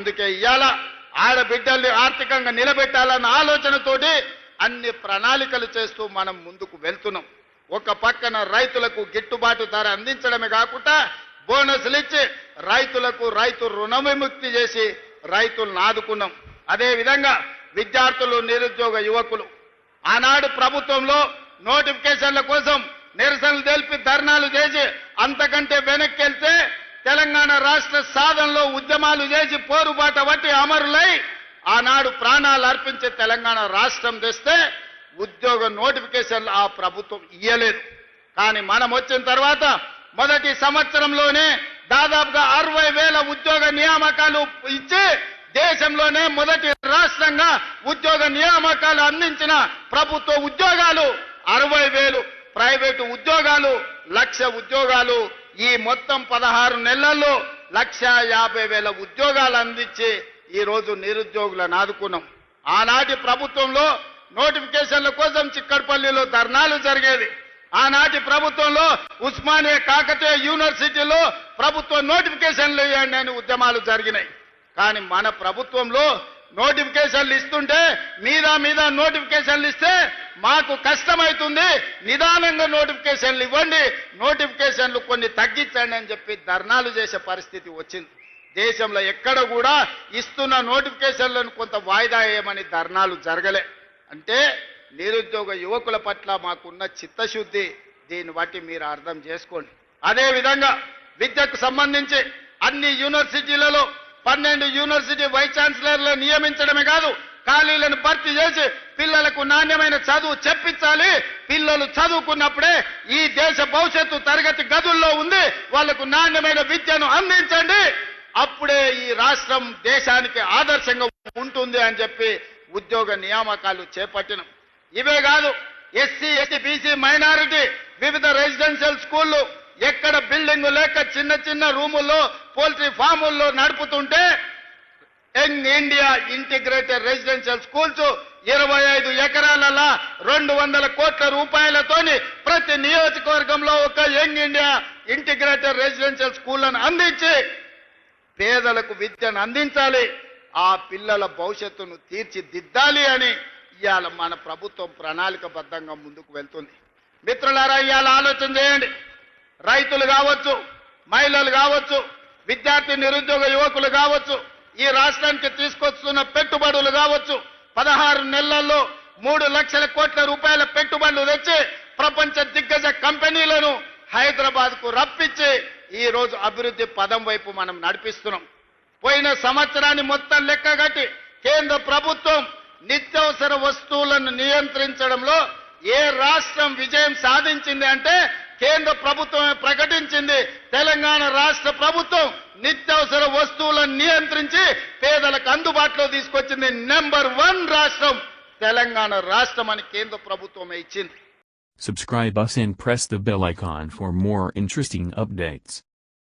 అందుకే ఇవాళ ఆడబిడ్డల్ని ఆర్థికంగా నిలబెట్టాలన్న ఆలోచనతోటి అన్ని ప్రణాళికలు చేస్తూ మనం ముందుకు వెళ్తున్నాం. ఒక పక్కన రైతులకు గిట్టుబాటు ధర అందించడమే కాకుండా బోనస్లు ఇచ్చి రైతులకు రైతు రుణ విముక్తి చేసి రైతులను ఆదుకున్నాం. అదేవిధంగా విద్యార్థులు నిరుద్యోగ యువకులు ఆనాడు ప్రభుత్వంలో నోటిఫికేషన్ల కోసం నిరసనలు తెలిపి ధర్నాలు చేసి అంతకంటే వెనక్కి వెళ్తే తెలంగాణ రాష్ట్ర సాధనలో ఉద్యమాలు చేసి పోరుబాట వట్టి అమరులై ఆనాడు ప్రాణాలు అర్పించే తెలంగాణ రాష్ట్రం తెస్తే ఉద్యోగ నోటిఫికేషన్లు ఆ ప్రభుత్వం ఇయ్యలేదు. కానీ మనం వచ్చిన తర్వాత మొదటి సంవత్సరంలోనే దాదాపుగా అరవై వేల ఉద్యోగ నియామకాలు ఇచ్చి దేశంలోనే మొదటి రాష్ట్రంగా ఉద్యోగ నియామకాలు అందించిన ప్రభుత్వ ఉద్యోగాలు అరవై వేలు ప్రైవేటు ఉద్యోగాలు లక్ష ఉద్యోగాలు ఈ మొత్తం పదహారు నెలల్లో లక్ష యాభై వేల ఉద్యోగాలు అందించి ఈరోజు నిరుద్యోగులను ఆదుకున్నాం. ఆనాటి ప్రభుత్వంలో నోటిఫికేషన్ల కోసం చిక్కడపల్లిలో ధర్నాలు జరిగేది ఆనాటి ప్రభుత్వంలో ఉస్మానియా కాకతీయ యూనివర్సిటీలో ప్రభుత్వ నోటిఫికేషన్లు ఇవ్వండి అని ఉద్యమాలు జరిగినాయి. కానీ మన ప్రభుత్వంలో నోటిఫికేషన్లు ఇస్తుంటే మీద మీద నోటిఫికేషన్లు ఇస్తే మాకు కష్టమవుతుంది నిదానంగా నోటిఫికేషన్లు ఇవ్వండి. నోటిఫికేషన్లు కొన్ని తగ్గించండి అని చెప్పి ధర్నాలు చేసే పరిస్థితి వచ్చింది. దేశంలో ఎక్కడ కూడా ఇస్తున్న నోటిఫికేషన్లను కొంత వాయిదా వేయమని ధర్నాలు జరగలే. అంటే నిరుద్యోగ యువకుల పట్ల మాకున్న చిత్తశుద్ధి దీన్ని బట్టి మీరు అర్థం చేసుకోండి. అదేవిధంగా విద్యకు సంబంధించి అన్ని యూనివర్సిటీలలో పన్నెండు యూనివర్సిటీ వైస్ ఛాన్సలర్లు నియమించడమే కాదు ఖాళీలను భర్తీ చేసి పిల్లలకు నాణ్యమైన చదువు చెప్పించాలి. పిల్లలు చదువుకున్నప్పుడే ఈ దేశ భవిష్యత్తు తరగతి గదుల్లో ఉంది వాళ్ళకు నాణ్యమైన విద్యను అందించండి. అప్పుడే ఈ రాష్ట్రం దేశానికి ఆదర్శంగా ఉంటుంది అని చెప్పి ఉద్యోగ నియామకాలు చేపట్టిన. ఇవే కాదు ఎస్సీ ఎస్టీ బీసీ మైనారిటీ వివిధ రెసిడెన్షియల్ స్కూళ్ళు ఎక్కడ బిల్డింగ్ లేక చిన్న చిన్న రూముల్లో పోల్ట్రీ ఫాముల్లో నడుపుతుంటే young India integrated residential schools ఇరవై ఐదు ఎకరాలలో రెండు వందల కోట్ల రూపాయలతోని ప్రతి నియోజకవర్గంలో ఒక యంగ్ ఇండియా ఇంటిగ్రేటెడ్ రెసిడెన్షియల్ స్కూళ్ళను అందించి పేదలకు విద్యను అందించాలి. ఆ పిల్లల భవిష్యత్తును తీర్చిదిద్దాలి అని ఇవాళ మన ప్రభుత్వం ప్రణాళికబద్ధంగా ముందుకు వెళ్తుంది. మిత్రులారా ఇవాళ ఆలోచన చేయండి. రైతులు కావచ్చు మహిళలు కావచ్చు విద్యార్థి నిరుద్యోగ యువకులు కావచ్చు ఈ రాష్ట్రానికి తీసుకొస్తున్న పెట్టుబడులు కావచ్చు పదహారు నెలల్లో మూడు లక్షల కోట్ల రూపాయల పెట్టుబడులు తెచ్చి ప్రపంచ దిగ్గజ కంపెనీలను హైదరాబాద్కు రప్పించి ఈ రోజు అభివృద్ధి పదం వైపు మనం నడిపిస్తున్నాం. పోయిన సంవత్సరాన్ని మొత్తం లెక్కగట్టి కేంద్ర ప్రభుత్వం నిత్యావసర వస్తువులను నియంత్రించడంలో ఏ రాష్ట్రం విజయం సాధించింది అంటే కేంద్ర ప్రభుత్వమే ప్రకటించింది తెలంగాణ రాష్ట్ర ప్రభుత్వం నిత్యావసర వస్తువులను నియంత్రించి పేదలకు అందుబాటులో తీసుకొచ్చింది నెంబర్ వన్ రాష్ట్రం తెలంగాణ రాష్ట్రం అని కేంద్ర ప్రభుత్వమే ఇచ్చింది Subscribe us and press the bell icon for more interesting updates.